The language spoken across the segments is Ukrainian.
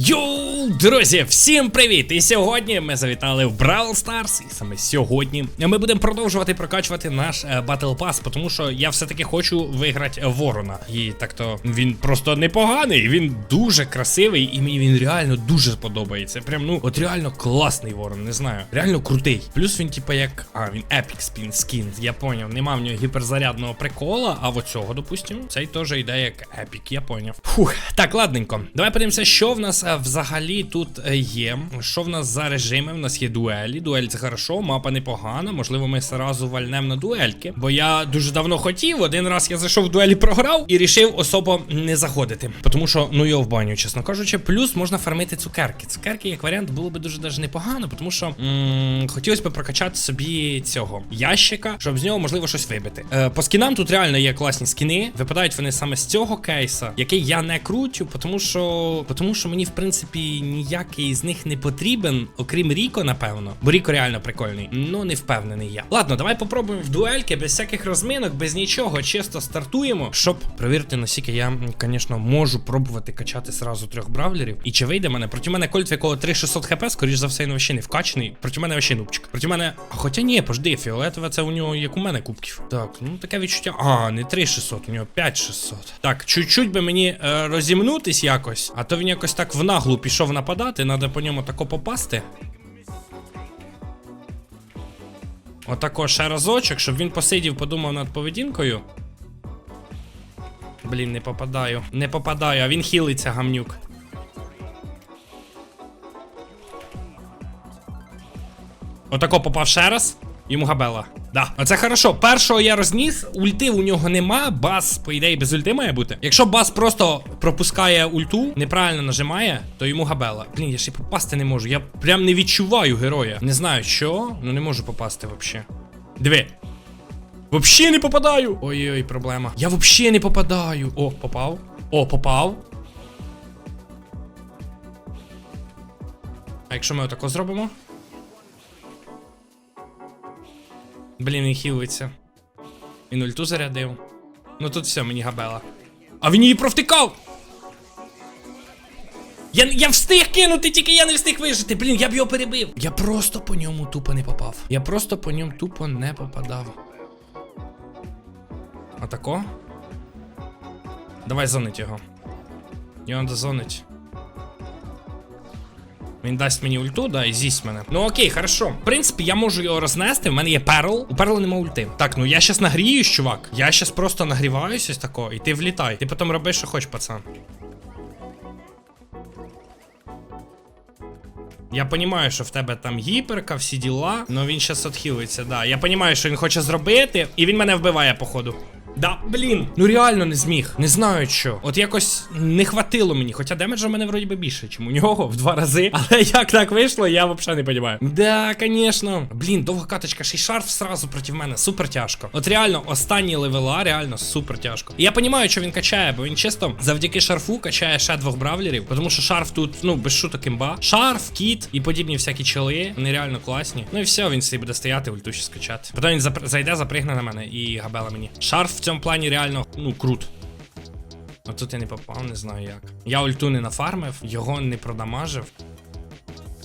Йоу, друзі, всім привіт! І сьогодні ми завітали в Brawl Stars. І саме сьогодні ми будемо продовжувати прокачувати наш е, Battle Pass, тому що я все-таки хочу виграти Ворона. І так то він просто непоганий, він дуже красивий, і мені він реально дуже подобається. Прям ну, от реально класний ворон, не знаю. Реально крутий. Плюс він, типа, як. А, він Epic Spin Skin, я поняв. Нема в нього гіперзарядного прикола, а в цього, допустимо, цей теж йде як Epic, я поняв. Фух, так, ладненько. Давай подивимося, що в нас взагалі тут е, є. Що в нас за режими? В нас є дуелі. Дуель це хорошо, мапа непогана. Можливо, ми сразу вальнемо на дуельки. Бо я дуже давно хотів. Один раз я зайшов в дуелі, програв і рішив особо не заходити. Тому що, ну його в баню, чесно кажучи, плюс можна фармити цукерки. Цукерки, як варіант, було би дуже даже непогано, тому що хотілося б прокачати собі цього ящика, щоб з нього можливо щось вибити. Е, по скінам тут реально є класні скіни. Випадають вони саме з цього кейса, який я не крутю, тому що, тому що мені в принципі ніякий з них не потрібен, окрім Ріко, напевно. Бо Ріко реально прикольний. Ну не впевнений я. Ладно, давай попробуємо в дуельки без всяких розминок, без нічого. Чисто стартуємо, щоб перевірити, наскільки я, звісно, можу пробувати качати сразу трьох бравлерів. І чи вийде мене? Проти мене кольт, в якого 3600 хп, скоріш за все, він вообще не вкачаний. Проти мене вообще нубчик. Проти мене. А хоча ні, пожди, фіолетове це у нього як у мене кубків. Так, ну таке відчуття. А, не 3600, у нього 5600. Так, чуть-чуть би мені е, розімнутись якось, а то він якось так в наглу пішов нападати, треба по ньому тако попасти. Отако ще разочок, щоб він посидів, подумав над поведінкою. Блін, не попадаю. Не попадаю, а він хілиться, гамнюк. Отако попав ще раз. Йому габела. Да. Оце хорошо. Першого я розніс, ульти у нього нема. Бас, по ідеї, без ульти має бути. Якщо бас просто пропускає ульту, неправильно нажимає, то йому габела. Блін, я ще й попасти не можу. Я прям не відчуваю героя. Не знаю що, ну не можу попасти взагалі. Диви. Вообще не попадаю. Ой-ой, проблема. Я вообще не попадаю. О, попав. О, попав. А якщо ми отако зробимо? Блін, він хілиться. Він ульту зарядив. Ну тут все, мені габела. А він її провтикав! Я, я встиг кинути, тільки я не встиг вижити. Блін, я б його перебив. Я просто по ньому тупо не попав. Я просто по ньому тупо не попадав. Отако. Давай зонить його. Його треба зонить. Він дасть мені ульту, да, і з'їсть мене. Ну окей, хорошо. В принципі, я можу його рознести. В мене є перл. У перла нема ульти. Так, ну я щас нагріюсь, чувак. Я щас просто нагріваюсь ось тако, і ти влітай. Ти потім роби, що хочеш, пацан. Я розумію, що в тебе там гіперка, всі діла, але він зараз відхилиться, да. Я розумію, що він хоче зробити, і він мене вбиває, походу. Да, блін, ну реально не зміг. Не знаю що. От якось не хватило мені. Хоча демеджа в мене вроді би більше, ніж у нього в два рази. Але як так вийшло, я взагалі не розумію. Да, звісно. Блін, довга каточка, ще й шарф сразу проти мене. Супер тяжко. От реально, останні левела, реально супер тяжко. І я розумію, що він качає, бо він чисто завдяки шарфу качає ще двох бравлерів. Тому що шарф тут, ну, без шуток імба. Шарф, кіт і подібні всякі чоли. Вони реально класні. Ну і все, він собі буде стояти, ульту ще скачати. Потім він зайде, запригне на мене і габела мені. Шарф цьому плані реально, ну, крут. А тут я не попав, не знаю як. Я ульту не нафармив, його не продамажив.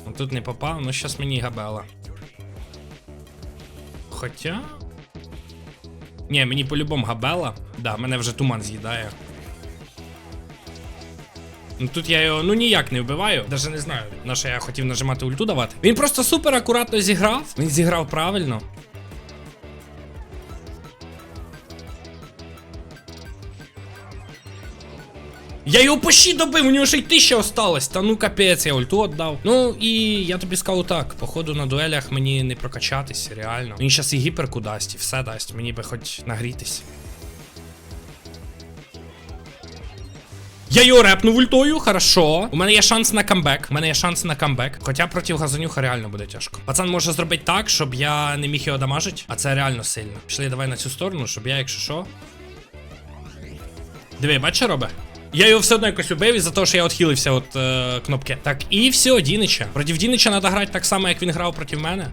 А тут не попав, ну щас мені габела. Хоча. Ні, мені по-любому габела. Да, мене вже туман з'їдає. Ну тут я його ну ніяк не вбиваю. Даже не знаю, на що я хотів нажимати ульту давати. Він просто супер акуратно зіграв. Він зіграв правильно. Я його почти добив, у нього ще й тисяча осталось. Та ну капець, я ульту віддав. Ну і я тобі скажу так: походу на дуелях мені не прокачатись, реально. Він щас і гіперку дасть, і все дасть. Мені би хоч нагрітись. Я його репнув ультою, хорошо. У мене є шанс на камбек. У мене є шанс на камбек. Хоча проти газонюха реально буде тяжко. Пацан може зробити так, щоб я не міг його дамажити, а це реально сильно. Пішли давай на цю сторону, щоб я, якщо що. Диви, бачиш, робить? Я його все одно якось убив із-за того, що я відхилився від е, кнопки. Так, і все, Дінича. Проти Дінича треба грати так само, як він грав проти мене.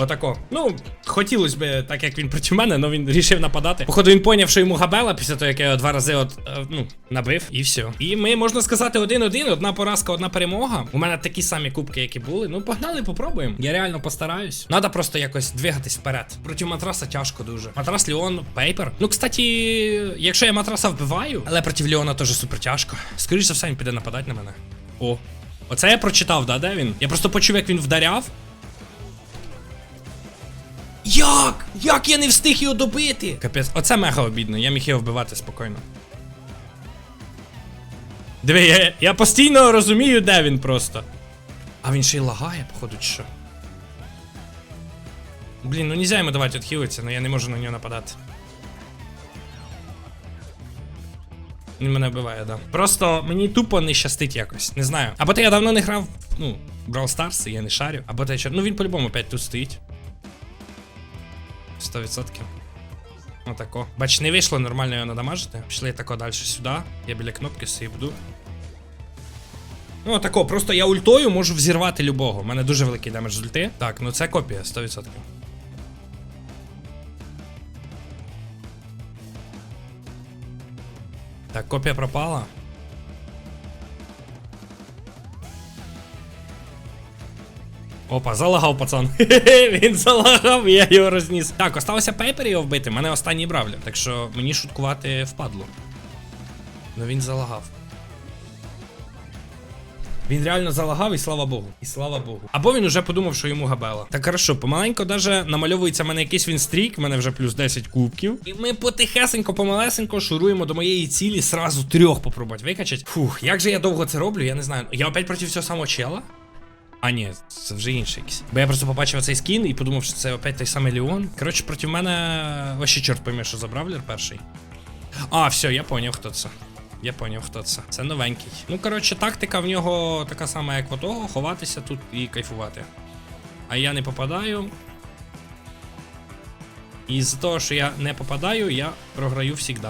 Отако. Ну, хотілося б, так як він проти мене, але він рішив нападати. Походу, він поняв, що йому габела після того, як я його два рази от, е, ну, набив, і все. І ми, можна сказати, один-один, одна поразка, одна перемога. У мене такі самі кубки, які були. Ну, погнали, попробуємо. Я реально постараюсь. Надо просто якось двигатись вперед. Проти матраса тяжко дуже. Матрас Леон, Пейпер. Ну, кстати, якщо я матраса вбиваю, але проти Леона теж супер тяжко. Скоріше за все, він піде нападати на мене. О. Оце я прочитав, да, де він? Я просто почув, як він вдаряв. Як? Як я не встиг його добити? Капець, оце мега обідно, я міг його вбивати спокійно. Диви, я, я постійно розумію, де він просто. А він ще й лагає, походу, чи що. Блін, ну нельзя йому давати відхилитися, але я не можу на нього нападати. Він мене вбиває, да. Просто мені тупо не щастить якось. Не знаю. Або то я давно не грав, ну, в Brawl Stars, я не шарю. Або я чор... Ну він по-любому опять тут стоїть. 100%. Отако. Бач, не вийшло нормально його надамажити. Пішли тако далі сюди. Я біля кнопки буду. Ну, отако, просто я ультою можу взірвати любого. У мене дуже великий демедж з ульти. Так, ну це копія, 100%. Так, копія пропала. Опа, залагав пацан. Він залагав, я його розніс. Так, осталося пейпер його вбити. Мене останній бравлер, так що мені шуткувати впадло. Ну він залагав. Він реально залагав, і слава Богу. І слава Богу. Або він уже подумав, що йому габела. Так хорошо, помаленько даже намальовується в мене якийсь він стрік, в мене вже плюс 10 кубків. І ми потихесенько, помалесенько шуруємо до моєї цілі сразу трьох попробувати викачать. Фух, як же я довго це роблю, я не знаю. Я опять проти цього самого чела. А, ні, це вже інший якийсь. Бо я просто побачив цей скін і подумав, що це опять той самий Леон. Коротше, проти мене вообще чорт пойме, що за бравлер перший. А, все, я поняв, хто це. Я поняв, хто це. Це новенький. Ну, коротше, тактика в нього така сама, як у того, ховатися тут і кайфувати. А я не попадаю. І з-за того, що я не попадаю, я програю завжди.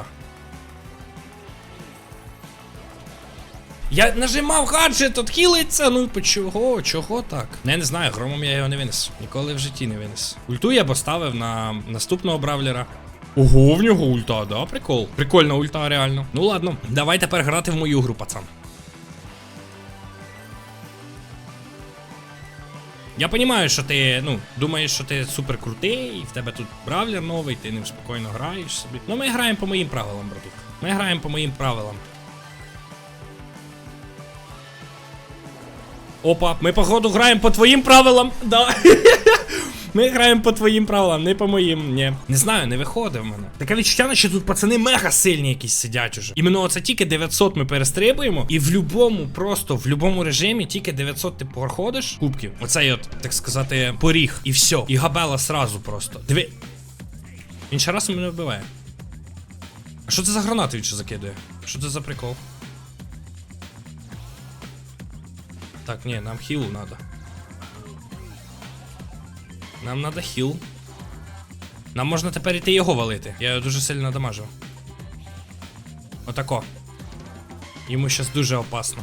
Я нажимав гаджет, отхилиться, ну по чого, чого так? Не, не знаю, громом я його не винес. Ніколи в житті не винес. Ульту я поставив на наступного бравлера. Ого, в нього ульта, да, прикол. Прикольна ульта, реально. Ну ладно, давай тепер грати в мою гру, пацан. Я розумію, що ти, ну, думаєш, що ти супер крутий, в тебе тут бравлер новий, ти ним спокійно граєш собі. Ну ми граємо по моїм правилам, братух. Ми граємо по моїм правилам. Опа, ми походу граємо по твоїм правилам. Да. Ми граємо по твоїм правилам, не по моїм. Ні. Не знаю, не виходить в мене. Таке відчуття, що тут пацани мега сильні якісь сидять уже. Іменно оце тільки 900 ми перестрибуємо, і в любому, просто в любому режимі, тільки 900 ти проходиш кубків. Оцей от, так сказати, поріг. І все. І габела сразу просто. Диви. Ще раз мене вбиває. А що це за гранати він закидує? Що це за прикол? Так, ні, нам хіл надо. Нам надо хіл. Нам можна тепер іти його валити. Я його дуже сильно дамажив. Отако. Йому щас дуже опасно.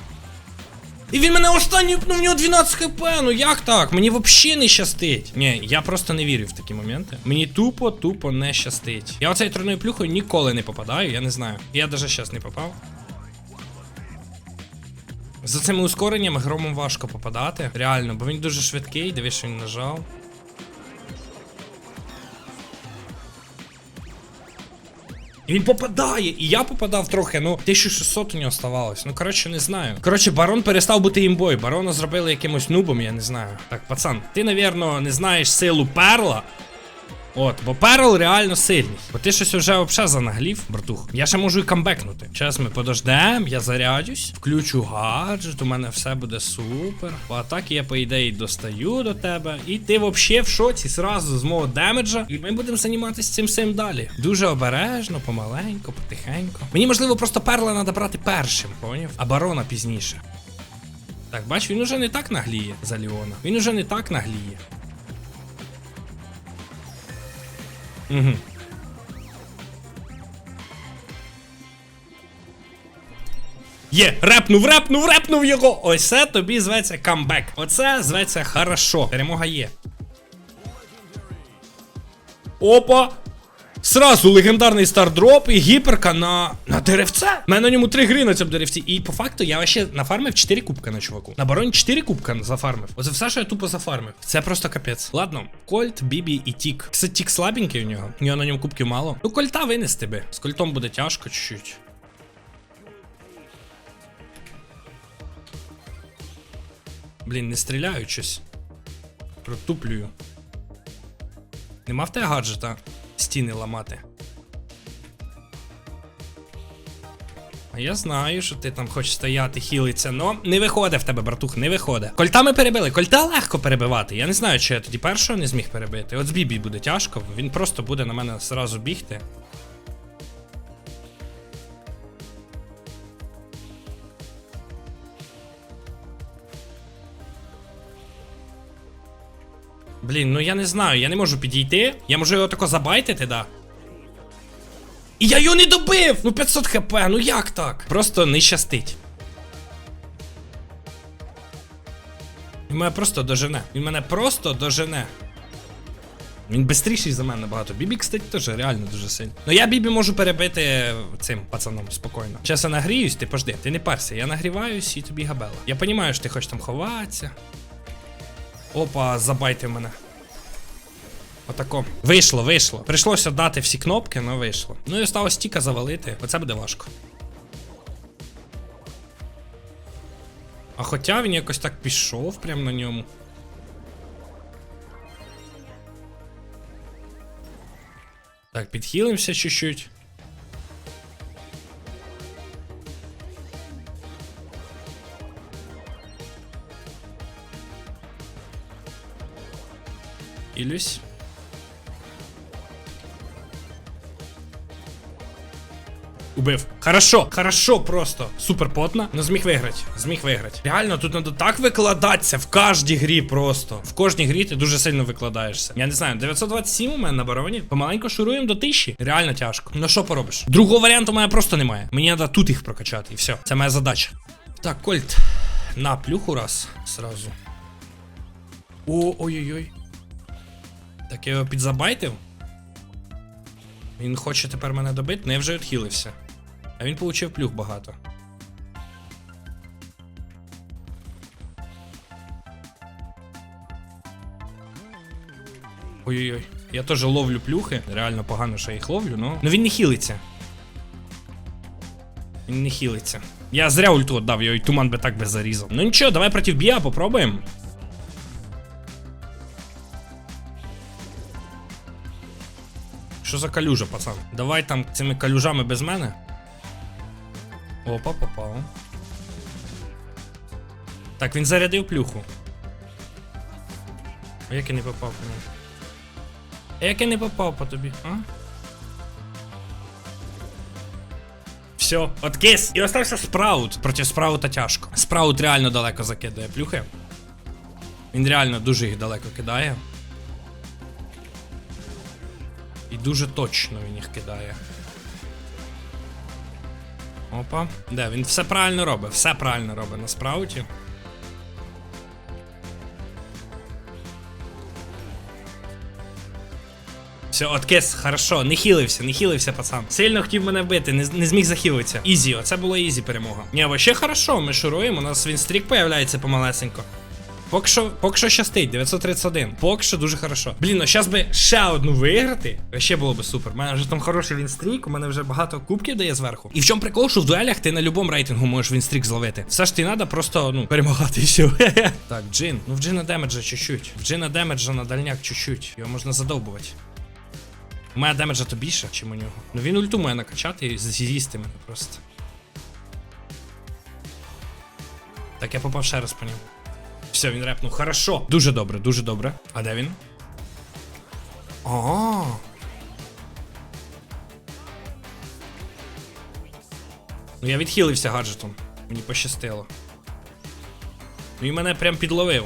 І він мене останній пнув, в нього 12 хп. Ну як так? Мені взагалі не щастить. Ні, я просто не вірю в такі моменти. Мені тупо, тупо не щастить. Я оцей тройною плюхою ніколи не попадаю, я не знаю. Я навіть щас не попав. За цими ускореннями громом важко попадати. Реально, бо він дуже швидкий, дивись, що він нажав. І він попадає, і я попадав трохи, ну 1600 у нього ставалось. Ну коротше, не знаю. Коротше, барон перестав бути імбой. Барона зробили якимось нубом, я не знаю. Так, пацан, ти, навірно, не знаєш силу перла. От, бо перл реально сильний. Бо ти щось вже взагалі занаглів, братух. Я ще можу і камбекнути. Зараз ми подождем, я зарядюсь, включу гаджет, у мене все буде супер. А так я, по ідеї, достаю до тебе. І ти взагалі в шоці зразу з мого демеджа. І ми будемо займатися цим всім далі. Дуже обережно, помаленько, потихенько. Мені можливо просто перла треба брати першим, поняв? А барона пізніше. Так, бач, він уже не так нагліє за Ліона. Він уже не так нагліє. Угу. Є, репнув, репнув, репнув його! Ось це тобі зветься камбек. Оце зветься хорошо. Перемога є. Опа! Сразу легендарний стардроп і гіперка на на деревце. У мене на ньому 3 гри на цьому деревці. І по факту я ще нафармив 4 кубка на чуваку. На бароні 4 кубка зафармив. Оце все, що я тупо зафармив. Це просто капець. Ладно, Кольт, Бібі і Тік. Кстати, Тік слабенький у нього. У нього на ньому кубків мало. Ну, кольта винести би. З кольтом буде тяжко чуть-чуть. Блін, не стріляю щось. Протуплюю. Нема в тебе гаджета стіни ламати. Я знаю, що ти там хочеш стояти, хілиться, но не виходить в тебе, братух, не виходить. Кольта ми перебили. Кольта легко перебивати. Я не знаю, чи я тоді першого не зміг перебити. От з Бібі буде тяжко, він просто буде на мене зразу бігти. Блін, ну я не знаю, я не можу підійти. Я можу його тако забайтити, да. І я його не добив! Ну 500 хп, ну як так? Просто не щастить. Він мене просто дожене. Він мене просто дожене. Він швидший за мене набагато. Бібі, кстати, теж реально дуже сильно. Ну я Бібі можу перебити цим пацаном спокійно. Зараз я нагріюсь, ти пожди, ти не парся, я нагріваюсь і тобі габела. Я розумію, що ти хочеш там ховатися. Опа, забайте мене. Отако. Вийшло, вийшло. Прийшлося дати всі кнопки, але вийшло. Ну і осталось тіка завалити. Оце буде важко. А хоча він якось так пішов прямо на ньому. Так, підхилимося чуть-чуть. Ілюсь. Убив. Хорошо, хорошо просто. Супер потно. Ну зміг виграти. Зміг виграти. Реально, тут треба так викладатися в кожній грі просто. В кожній грі ти дуже сильно викладаєшся. Я не знаю, 927 у мене на бароні. Помаленько шуруємо до 1000. Реально тяжко. Ну що поробиш? Другого варіанту мене просто немає. Мені треба тут їх прокачати і все. Це моя задача. Так, Кольт. На плюху раз. Сразу. О, ой-ой-ой. Так я його підзабайтив. Він хоче тепер мене добити, але я вже відхилився. А він получив плюх багато. Ой-ой-ой. Я теж ловлю плюхи. Реально погано, що я їх ловлю, но. Ну він не хілиться. Він не хілиться. Я зря ульту отдав, його і туман би так би зарізав. Ну нічого, давай проти Біа попробуємо. Що за калюжа, пацан? Давай там цими калюжами без мене. Опа, попав. Так, він зарядив плюху. А як я не попав по ньому? А як я не попав по тобі, а? Все, откис. І остався спраут. Проти спраута тяжко. Спраут реально далеко закидає плюхи. Він реально дуже їх далеко кидає. І дуже точно він їх кидає. Опа. Де, він все правильно робить, все правильно робить на спрауті. Все, откис, хорошо, не хілився, не хілився, пацан. Сильно хотів мене вбити, не, не зміг захилитися. Ізі, оце було ізі перемога. Ні, вообще хорошо, ми шуруємо, у нас вінстрік появляється помалесенько. Поки що, поки що щастить, 931. Поки що дуже хорошо. Блін, ну зараз би ще одну виграти. Ще було би супер. У мене вже там хороший вінстрік, у мене вже багато кубків дає зверху. І в чому прикол, що в дуелях ти на будь-якому рейтингу можеш вінстрік зловити. Все ж ти треба просто, ну, перемагати і все. так, джин. Ну в джина демеджа чуть-чуть. В джина демеджа на дальняк чуть-чуть. Його можна задовбувати. У мене демеджа то більше, чим у нього. Ну він ульту має накачати і з'їсти мене просто. Так, я попав ще раз по ньому. Все, він репнув. Хорошо. Дуже добре, дуже добре. А де він? А. Ну я відхилився гаджетом. Мені пощастило. Він мене прям підловив.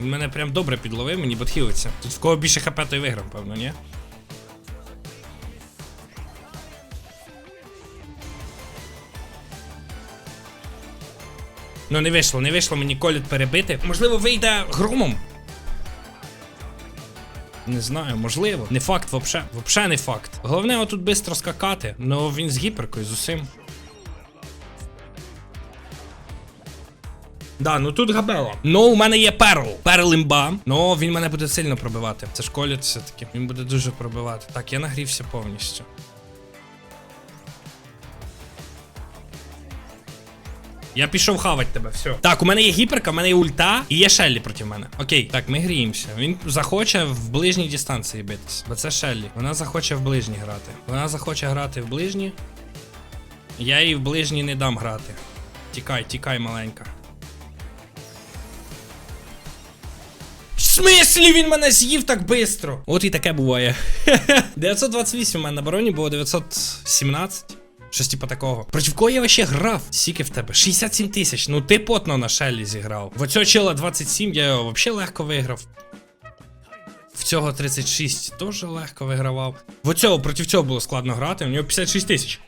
Він мене прям добре підловив, мені підхилиться. Тут в кого більше хп, той виграв, певно, ні? Ну не вийшло, не вийшло мені коліт перебити. Можливо, вийде громом. Не знаю, можливо. Не факт вообще. Вообще не факт. Головне отут швидко скакати. Ну він з гіперкою, з усім. Да, ну тут габела. Ну, у мене є перл. Перл імба. Ну, він мене буде сильно пробивати. Це ж коліт все-таки. Він буде дуже пробивати. Так, я нагрівся повністю. Я пішов хавать тебе, все. Так, у мене є гіперка, у мене є ульта і є Шеллі проти мене. Окей, так, ми гріємося. Він захоче в ближній дистанції битись. Бо це Шеллі. Вона захоче в ближній грати. Вона захоче грати в ближній. Я їй в ближній не дам грати. Тікай, тікай, маленька. В смислі він мене з'їв так бистро? От і таке буває. 928 у мене на бароні було 917. Щось типу такого. Проти кого я вообще грав? Сіки в тебе? 67 тисяч. Ну ти потно на шелі зіграв. В оцього чела 27 я його взагалі легко виграв. В цього 36 теж легко вигравав. В оцього проти цього було складно грати, у нього 56 тисяч.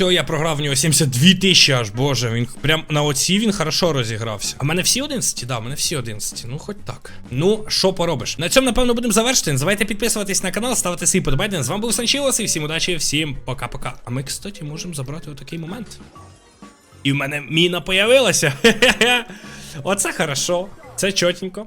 Цього я програв в нього 72 тисячі аж, боже, він прям на оці він хорошо розігрався. А в мене всі 11? Да, в мене всі 11. Ну, хоч так. Ну, що поробиш? На цьому, напевно, будемо завершити. Не забувайте підписуватись на канал, ставити свої подобайки. З вами був Санчілос і всім удачі, всім пока-пока. А ми, кстати, можемо забрати отакий момент. І в мене міна появилася. Оце хорошо. Це чотенько.